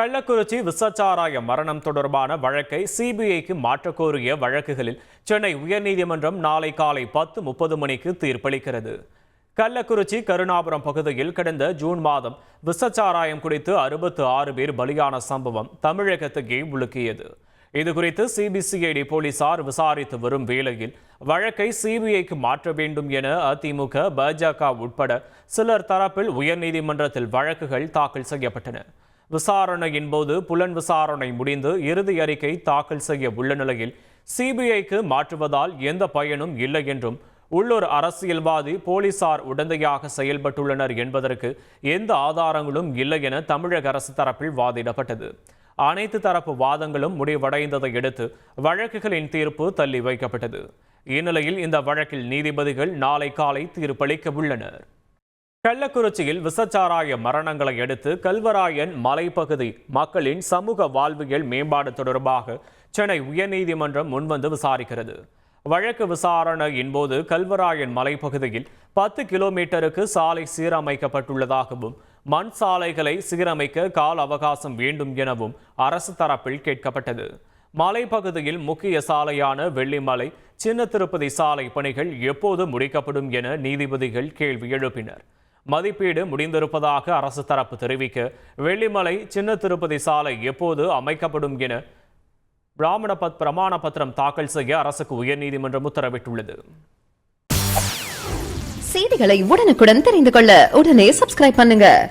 கள்ளக்குறிச்சி விசச்சாராய மரணம் தொடர்பான வழக்கை சிபிஐக்கு மாற்றக்கோரிய வழக்குகளில் சென்னை உயர்நீதிமன்றம் நாளை காலை பத்து முப்பது மணிக்கு தீர்ப்பளிக்கிறது. கள்ளக்குறிச்சி கருணாபுரம் பகுதியில் கடந்த ஜூன் மாதம் விசச்சாராயம் குடித்து அறுபத்து ஆறு பேர் பலியான சம்பவம் தமிழகத்தையே உலுக்கியது. இதுகுறித்து சிபிசிஐடி போலீசார் விசாரித்து வரும் வேளையில் வழக்கை சிபிஐக்கு மாற்ற வேண்டும் என அதிமுக பாஜக உட்பட சிலர் தரப்பில் உயர்நீதிமன்றத்தில் வழக்குகள் தாக்கல் செய்யப்பட்டன. விசாரணையின் போது புலன் விசாரணை முடிந்து இறுதி அறிக்கை தாக்கல் செய்ய உள்ள நிலையில் சிபிஐக்கு மாற்றுவதால் எந்த பயனும் இல்லை என்றும் உள்ளூர் அரசியல்வாதி போலீசார் உடந்தையாக செயல்பட்டுள்ளனர் என்பதற்கு எந்த ஆதாரங்களும் இல்லை என தமிழக அரசு தரப்பில் வாதிடப்பட்டது. அனைத்து தரப்பு வாதங்களும் முடிவடைந்ததை அடுத்து வழக்குகளின் தீர்ப்பு தள்ளி வைக்கப்பட்டது. இந்நிலையில் இந்த வழக்கில் நீதிபதிகள் நாளை காலை தீர்ப்பளிக்க உள்ளனர். கள்ளக்குறிச்சியில் விசச்சாராய மரணங்களை அடுத்து கல்வராயன் மலைப்பகுதி மக்களின் சமூக வாழ்வியல் மேம்பாடு தொடர்பாக சென்னை உயர்நீதிமன்றம் முன்வந்து விசாரிக்கிறது. வழக்கு விசாரணையின் போது கல்வராயன் மலைப்பகுதியில் பத்து கிலோமீட்டருக்கு சாலை சீரமைக்கப்பட்டுள்ளதாகவும் மண் சாலைகளை சீரமைக்க கால அவகாசம் வேண்டும் எனவும் அரசு தரப்பில் கேட்கப்பட்டது. மலைப்பகுதியில் முக்கிய சாலையான வெள்ளிமலை சின்ன திருப்பதி சாலை பணிகள் எப்போது முடிக்கப்படும் என நீதிபதிகள் கேள்வி எழுப்பினர். மதிப்பீடு முடிந்திருப்பதாக அரசு தரப்பு தெரிவிக்க. வெள்ளிமலை சின்ன திருப்பதி சாலை எப்போது அமைக்கப்படும் என பிராமண பத் பிரமாண பத்திரம் தாக்கல் செய்ய அரசுக்கு உயர்நீதிமன்றம் உத்தரவிட்டுள்ளது. செய்திகளை உடனுக்குடன் தெரிந்து கொள்ள உடனே சப்ஸ்கிரைப் பண்ணுங்க.